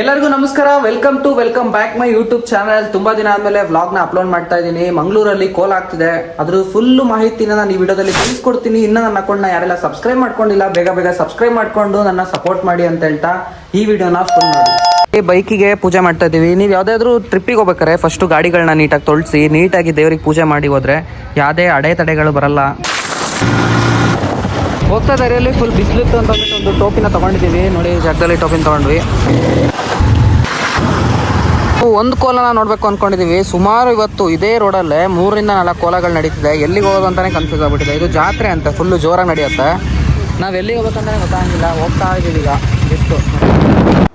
ಎಲ್ಲರಿಗೂ ನಮಸ್ಕಾರ. Welcome to welcome back my YouTube channel ತುಂಬಾ ದಿನ ಆದ್ಮೇಲೆ ನ ಅಪ್ಲೋಡ್ ಮಾಡ್ತಾ ಇದ್ದೀನಿ. ಮಂಗಳೂರಲ್ಲಿ ಕೋಲ್ ಆಗ್ತಿದೆ. ಅದ್ರ ಫುಲ್ ಮಾಹಿತಿನ ನಾನು ಈ ವಿಡಿಯೋದಲ್ಲಿ ತಿಳಿಸ್ಕೊಡ್ತೀನಿ. ಇನ್ನ ನನ್ನ ಅಕೌಂಟ್ನ ಯಾರೆಲ್ಲ ಸಬ್ಸ್ಕ್ರೈಬ್ ಮಾಡ್ಕೊಂಡಿಲ್ಲ, ಬೇಗ ಬೇಗ ಸಬ್ಸ್ಕ್ರೈಬ್ ಮಾಡ್ಕೊಂಡು ನನ್ನ ಸಪೋರ್ಟ್ ಮಾಡಿ ಅಂತ ಹೇಳ್ತಾ ಈ ವಿಡಿಯೋನ ಫುಲ್ ಮಾಡಿ ಈ ಬೈಕಿಗೆ ಪೂಜೆ ಮಾಡ್ತಾ ಇದೀವಿ ನೀವು ಯಾವುದಾದ್ರೂ ಟ್ರಿಪ್ಪಿಗೆ ಹೋಗ್ಬೇಕಾರೆ ಫಸ್ಟ್ ಗಾಡಿಗಳನ್ನ ನೀಟಾಗಿ ತೊಳಸಿ, ನೀಟಾಗಿ ದೇವ್ರಿಗೆ ಪೂಜೆ ಮಾಡಿ ಹೋದ್ರೆ ಯಾವುದೇ ಅಡೆತಡೆಗಳು ಬರಲ್ಲ. ಹೋಗ್ತಾ ದಾರಿಯಲ್ಲಿ ಫುಲ್ ಬಿಸಿಲಿತ್ತು ಅಂತ ಅಂದ್ಬಿಟ್ಟು ಒಂದು ಟೋಪಿನ ತಗೊಂಡಿದ್ದೀವಿ. ನೋಡಿ, ಜಗದಲ್ಲಿ ಟೋಪಿನ ತಗೊಂಡ್ವಿ. ಒಂದು ಕೋಲನ ನೋಡ್ಬೇಕು ಅನ್ಕೊಂಡಿದೀವಿ. ಸುಮಾರು ಇವತ್ತು ಇದೇ ರೋಡಲ್ಲೇ ಮೂರರಿಂದ ನಾಲ್ಕು ಕೋಲಗಳು ನಡೀತಿದೆ. ಎಲ್ಲಿಗೆ ಹೋಗೋದು ಅಂತಾನೆ ಕನ್ಫ್ಯೂಸ್ ಆಗ್ಬಿಟ್ಟಿದೆ. ಇದು ಜಾತ್ರೆ ಅಂತ ಫುಲ್ಲು ಜೋರಾಗಿ ನಡೆಯುತ್ತೆ. ನಾವು ಎಲ್ಲಿಗೆ ಹೋಗ್ಬೇಕಂತಾನೆ ಗೊತ್ತಾಗಿಲ್ಲ ಹೋಗ್ತಾ ಇದ್ದೀವಿ ಈಗ ಎಷ್ಟು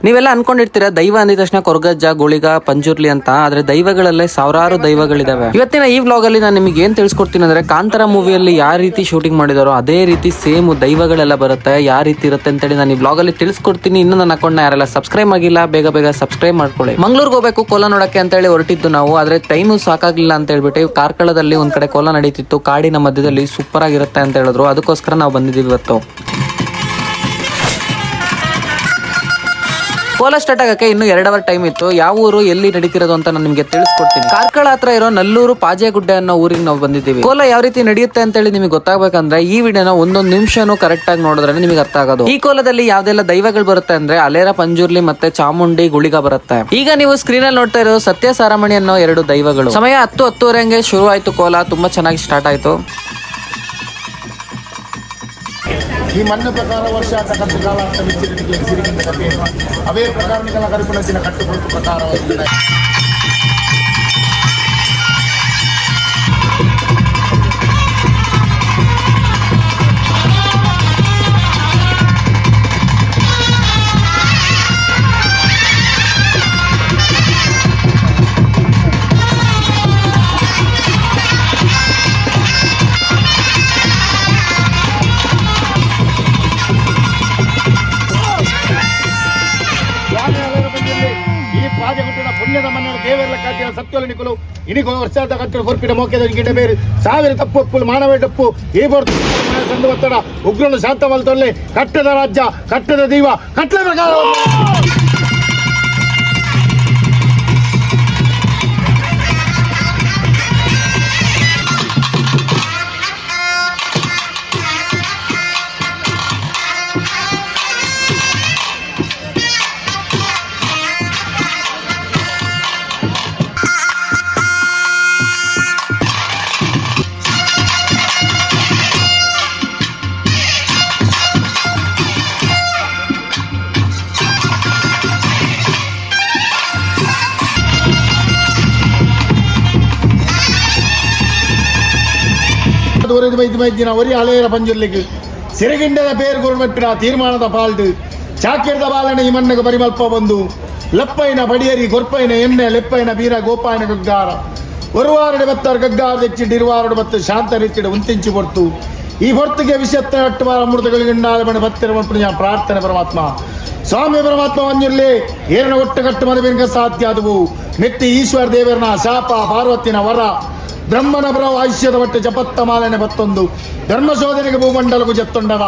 ನೀವೆಲ್ಲ ಅನ್ಕೊಂಡಿರ್ತೀರ, ದೈವ ಅಂದಿದ ತಕ್ಷಣ ಕೊರಗಜ್ಜ, ಗುಳಿಗ, ಪಂಜುರ್ಲಿ ಅಂತ, ಆದ್ರೆ ದೈವಗಳಲ್ಲೇ ಸಾವಿರಾರು ದೈವಗಳಿದಾವೆ. ಇವತ್ತಿನ ಈ ವ್ಲಾಗ್ ಅಲ್ಲಿ ನಾನು ನಿಮಗೆ ಏನ್ ತಿಳಿಸ್ಕೊಡ್ತೀನಿ ಅಂದ್ರೆ, ಕಾಂತಾರ ಮೂವಿಯಲ್ಲಿ ಯಾವ ರೀತಿ ಶೂಟಿಂಗ್ ಮಾಡಿದಾರೋ, ಅದೇ ರೀತಿ ಸೇಮ್ ದೈವಗಳೆಲ್ಲ ಬರುತ್ತೆ, ಯಾವ ರೀತಿ ಇರುತ್ತೆ ಅಂತೇಳಿ ನಾನು ಈ ವ್ಲಾಗ್ ಅಲ್ಲಿ ತಿಳಿಸ್ಕೊಡ್ತೀನಿ. ಇನ್ನು ನನ್ನ ಅಕೌಂಟ್ ಯಾರೆಲ್ಲ ಸಬ್ಸ್ಕ್ರೈಬ್ ಆಗಿಲ್ಲ, ಬೇಗ ಬೇಗ ಸಬ್ಸ್ಕ್ರೈಬ್ ಮಾಡ್ಕೊಳ್ಳಿ. ಮಂಗ್ಳೂರ್ಗೆ ಹೋಗ್ಬೇಕು, ಕೋಲ ನೋಡಕ್ಕೆ ಅಂತ ಹೇಳಿ ಹೊರಟಿದ್ದು ನಾವು, ಆದ್ರೆ ಟೈಮು ಸಾಕಾಗ್ಲಿಲ್ಲ ಅಂತ ಹೇಳ್ಬಿಟ್ಟು ಕಾರ್ಕಳದಲ್ಲಿ ಒಂದ್ ಕಡೆ ಕೋಲ ನಡೀತಿತ್ತು, ಕಾಡಿನ ಮಧ್ಯದಲ್ಲಿ ಸೂಪರ್ ಆಗಿರುತ್ತೆ ಅಂತ ಹೇಳಿದ್ರು, ಅದಕ್ಕೋಸ್ಕರ ನಾವು ಬಂದಿದ್ದೀವಿ ಇವತ್ತು. ಕೋಲ ಸ್ಟಾರ್ಟ್ ಆಗಕ್ಕೆ ಇನ್ನು ಎರಡು ಅವರ್ ಟೈಮ್ ಇತ್ತು. ಯಾವ ಊರು ಎಲ್ಲಿ ನಡೀತಿರೋದು ಅಂತ ನಾನು ನಿಮಗೆ ತಿಳಿಸ್ಕೊಡ್ತೀನಿ. ಕಾರ್ಕಳ ಹತ್ರ ಇರೋ ನಲ್ಲೂರು ಪಾಜೆಗುಡ್ಡೆ ಅನ್ನೋ ಊರಿಗೆ ನಾವು ಬಂದಿದ್ದೀವಿ. ಕೋಲ ಯಾವ ರೀತಿ ನಡೆಯುತ್ತೆ ಅಂತ ಹೇಳಿ ನಿಮಗೆ ಗೊತ್ತಾಗಬೇಕಂದ್ರೆ ಈ ವಿಡಿಯೋನ ಒಂದೊಂದು ನಿಮಿಷನೂ ಕರೆಕ್ಟ್ ಆಗಿ ನೋಡಿದ್ರೆ ನಿಮಗೆ ಅರ್ಥ ಆಗೋದು. ಈ ಕೋಲದಲ್ಲಿ ಯಾವ್ದೆಲ್ಲ ದೈವಗಳು ಬರುತ್ತೆ ಅಂದ್ರೆ ಅಲೇರ ಪಂಜುರ್ಲಿ ಮತ್ತೆ ಚಾಮುಂಡಿ ಗುಳಿಗ ಬರುತ್ತೆ. ಈಗ ನೀವು ಸ್ಕ್ರೀನ್ ಅಲ್ಲಿ ನೋಡ್ತಾ ಇರೋ ಸತ್ಯ ಸಾರಮಣಿ ಅನ್ನೋ ಎರಡು ದೈವಗಳು. ಸಮಯ ಹತ್ತು ಹತ್ತುವರೆ ಶುರು ಆಯ್ತು ಕೋಲ, ತುಂಬಾ ಚೆನ್ನಾಗಿ ಸ್ಟಾರ್ಟ್ ಆಯ್ತು. ಈ ಮಣ್ಣು ಪ್ರಕಾರ ವರ್ಷ ಕಟ್ಟು ಕಾಲ ಅಂತ ಬಿಚ್ಚಿರಿಗೆ ಸಿರಿಗಿಂತ ಕಥೆ ಅವೇ ಪ್ರಕಾರಗಳ ಕರಿಪುಣಸಿನ ಕಟ್ಟುಕೊಟ್ಟು ಪ್ರಕಾರವಾಗಿದೆ ಪುಣ್ಯದ ಮಣ್ಣಿನ ದೇವರ ಕಾತಿನ ಸತ್ಯೊಲನಿಕಲು ಇನಿಗೋ ವರ್ಷದ ಕಟ್ಟಡ ಕೊರ್ಪಿನ ಮೋಕೆದ ಗಿಡ ಬೇರೆ ಸಾವಿರ ತಪ್ಪು ಒಪ್ಪುಲು ಮಾನವೇ ತಪ್ಪು ಈ ಬರ್ತು ಸಂದು ಒತ್ತಡ ಉಗ್ರನು ಶಾಂತವಲ್ತೊಲ್ಲೆ ಕಟ್ಟದ ರಾಜ್ಯ ಕಟ್ಟದ ದೈವ ಕಟ್ಟದ ಪ್ರಕಾರ ದೂರದ ವೈದ್ಯ ವೈದ್ಯನ ಒರಿ அலையிற ಪಂಜುರ್ಲಿಗೆ சிறுகின்றத பேர் ಗುರುಮೆಟ್ಟಿನ ತೀರ್ಮಾನದ ಪಾಲ್ಡು சாக்கிரத பாலனை ಈ பரிமல்ப ಪರಿಮಲ್ಪ ಬಂದು. ಲಪ್ಪೈನ ಬಡಿಯರಿ ಗೊರ್ಪೈನ ಎಮ್ಮೆ ಲೆಪ್ಪೈನ ವೀರ ಗೋಪಾಯನ ಗಗ್ಗಾರ. ಒರುವಾರಡೆ ಬತ್ತಾರ ಗಗ್ಗಾರ ತೆಚ್ಚಿಡಿರುವಾರಡು ಬತ್ತು ಶಾಂತ ರೀತಿಯ ಉಂತಿಂಚಿ பொறுத்து ಈ ಹೊರ್ತಿಗೆ ವಿಷತ್ತ ಅಟ್ಟುವಾರ ಅಮೃತಗಳಿಗೆ ಬಣ್ಣ ಬತ್ತಿರ ಮಲ್ಪು ഞാൻ ಪ್ರಾರ್ಥನೆ ಪರಮಾತ್ಮ. ಸ್ವಾಮಿ ಪರಮಾತ್ಮ ಒಂದಿರಲಿ, ಏರನ ಒಟ್ಟು ಕಟ್ಟು ಮದುವೆಗೆ ಸಾಧ್ಯ ಆದವು. ಮೆತ್ತಿ ಈಶ್ವರ ದೇವರನ ಶಾಪ ಪಾರ್ವತಿನ ವರ. ಬ್ರಹ್ಮನ ಬ್ರವ ಆಯುಷ್ಯದ ಒಟ್ಟು ಜಪತ್ತ ಮಾಲನೆ ಬತ್ತೊಂದು ಧರ್ಮಶೋಧನೆಗೆ ಭೂಮಂಡಲಗೂ ಜತ್ತೊಂಡವ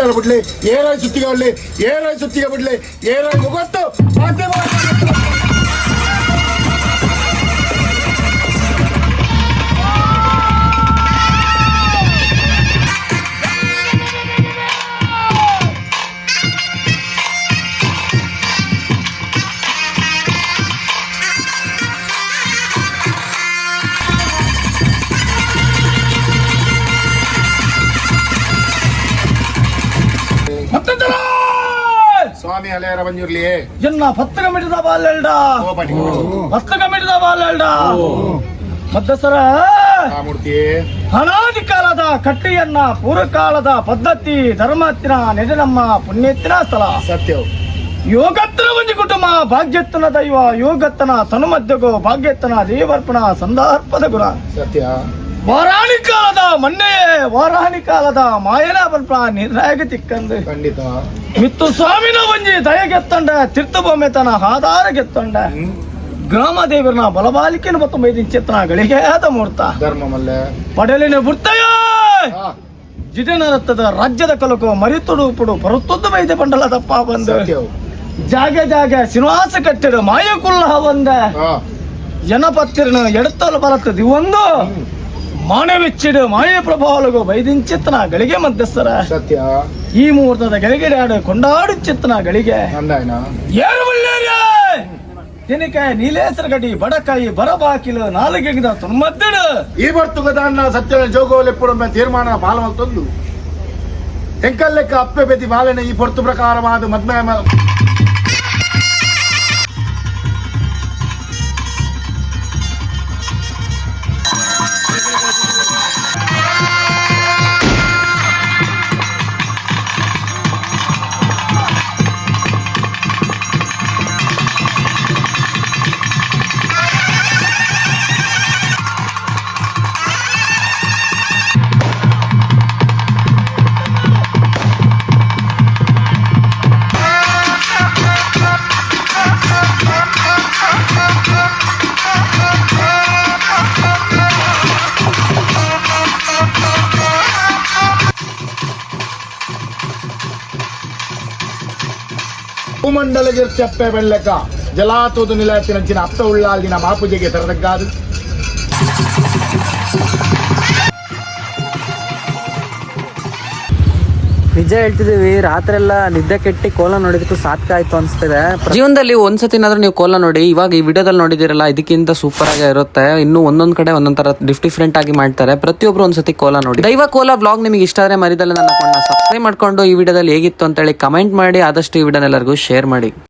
ಭೂಮಂಡಲ ಬಿಡ್ಲಿ ಏರಾಯ್ ಸುತ್ತಿಗೆ ಬಿಡ್ಲಿ ಏರಾಯ್ ಸುತ್ತಿಗೆ ಬಿಡ್ಲಿ ಏರಾಯ್ ಮುಗೊತ್ತು ಮಾಧ್ಯಮ ಕಮಿಟಿದ ಬಾಲೆಲ್ಡ ಓ ಬನ್ನಿ ಪತ್ತು ಕಮಿಟಿದ ಮದ್ದಸರ ಅನಾದಿ ಕಾಲದ ಕಟ್ಟಿಯನ್ನ ಪೂರ್ವಕಾಲದ ಪದ್ಧತಿ ಧರ್ಮತ್ತಿನ ನೆಲೆ ನಮ್ಮ ಪುಣ್ಯತ್ತಿನ ಸ್ಥಳ. ಸತ್ಯವು ಯೋಗತ್ತನ ಒಂದು ಕುಟುಂಬ ಭಾಗ್ಯತ್ತನ ದೈವ ಯೋಗತ್ತನ ತನುಮದ್ದಗೋ ಭಾಗ್ಯತ್ತನ ದೇವರ್ಪಣ ಸಂದಾರ್ಪದ ಗುಣ. ಸತ್ಯ. ವಾರಾಣಿ ಕಾಲದ ಮೊನ್ನೆ ವಾರಾಣಿ ಕಾಲದ ಮಾಯನ ಬರ್ಪ ನಿರ್ಣಾಯಕ ತಿಕ್ಕಂದು. ಖಂಡಿತ. ಮಿತ್ತು ಸ್ವಾಮಿನ ಒಂಜಿ ದಯಗೆತ್ತಂಡ ತೀರ್ಥಭೂಮಿತನ ಆಧಾರ ಗೆತ್ತಂಡ. ಗ್ರಾಮ ದೇವರನ ಬಲಬಾಲಿಕೆನ ಮತ್ತು ಮೈದಿನ ಗಳಿಗೆ ಆದ ಮೂರ್ತ. ಧರ್ಮ ಮಲ್ಲೆ. ಪಡಲಿನ ಬುರ್ತಯ ಜಿಟನ ರಾಜ್ಯದ ಕಲಕು ಮರಿತುಡು ಪುಡು ಮೈದಿ ಬಂಡಲ ತಪ್ಪ ಬಂದ ಜಾಗ ಜಾಗ ಶ್ರೀನಿವಾಸ ಕಟ್ಟಿಡು ಮಾಯ ಕುಲ್ಲ ಬಂದ ಜನಪತ್ತಿರನ ಜನಪತ್ತಿರನು ಎಡತ್ತಲು ಬಲತ್ತದಿ ಒಂದು ಮಾನವಿಚ್ಚಿಡು ಮಾಯ ಪ್ರಭಾವಲಗು ಚಿತ್ರ ಗಳಿಗೆ ಮಧ್ಯಸ್ಥರ. ಸತ್ಯ. ಈ ಮುಹೂರ್ತದ ಗಳಿಗೆ ಆಡು ಕೊಂಡಾಡು ಚಿತ್ತನ ಗಳಿಗೆ ದಿನಕಾಯಿ ನೀಲೇಸರ ಗಡಿ ಬಡಕಾಯಿ ಬರಬಾಕಿಲು ನಾಲಿಗೆಗಿದ ತುಮ್ಮದ್ದಿಡು ಈ ಬರ್ತುಗದಾನ್ನ ಸತ್ಯನ ಜೋಗೋಲೆಪ್ಪುರೊಮ್ಮೆ ತೀರ್ಮಾನ ಪಾಲಮಲ್ತೊಂದು ಎಂಕಲ್ಲೆಕ್ಕ ಅಪ್ಪೆ ಬೆದಿ ಬಾಲೆನ ಈ ಪೊರ್ತು ಪ್ರಕಾರವಾದ ಮದ್ಮೆ ಭೂಮಂಡಲಗಿರ್ತಿ ಅಪ್ಪೆ ಬೆಳ್ಳಕ ಜಲಾತೋದು ನಿಲಯತ್ತಿನಂಚಿನ ಅಪ್ಪೆ ಉಳ್ಳಾಲ್ದಿನ ಮಾಪುಜೆಗೆ ತೆರೆದಗ್ಗಾದು ನಿಜ ಹೇಳ್ತಿದೀವಿ ರಾತ್ರಿ ಎಲ್ಲ ನಿದ್ದೆ ಕೆಟ್ಟಿ ಕೋಲ ನೋಡಿದಕ್ಕೂ ಸಾರ್ಥಕ ಆಯ್ತು ಅನ್ಸ್ತಿದೆ. ಜೀವನದಲ್ಲಿ ಒಂದ್ಸತಿನಾದ್ರೂ ನೀವು ಕೋಲ ನೋಡಿ, ಇವಾಗ ಈ ವಿಡಿಯೋದಲ್ಲಿ ನೋಡಿದಿರಲ್ಲ ಇದಕ್ಕಿಂತ ಸೂಪರ್ ಆಗಿ ಇರುತ್ತೆ. ಇನ್ನು ಒಂದೊಂದ್ ಕಡೆ ಒಂದೊಂದ್ ತರ ಡಿಫ್ ಡಿಫ್ರೆಂಟ್ ಆಗಿ ಮಾಡ್ತಾರೆ. ಪ್ರತಿಯೊಬ್ರು ಒಂದ್ಸತಿ ಕೋಲ ನೋಡಿ. ದೈವ ಕೋಲ ಬ್ಲಾಗ್ ನಿಮಗೆ ಇಷ್ಟ ಆದ್ರೆ ಮರಿದಲ್ಲ ನನ್ನ ಸಬ್ಸ್ಕ್ರೈಬ್ ಮಾಡ್ಕೊಂಡು ಈ ವಿಡಿಯೋದಲ್ಲಿ ಹೇಗಿತ್ತು ಅಂತೇಳಿ ಕಮೆಂಟ್ ಮಾಡಿ, ಆದಷ್ಟು ಈ ವಿಡಿಯೋನ ಎಲ್ಲರಿಗೂ ಶೇರ್ ಮಾಡಿ.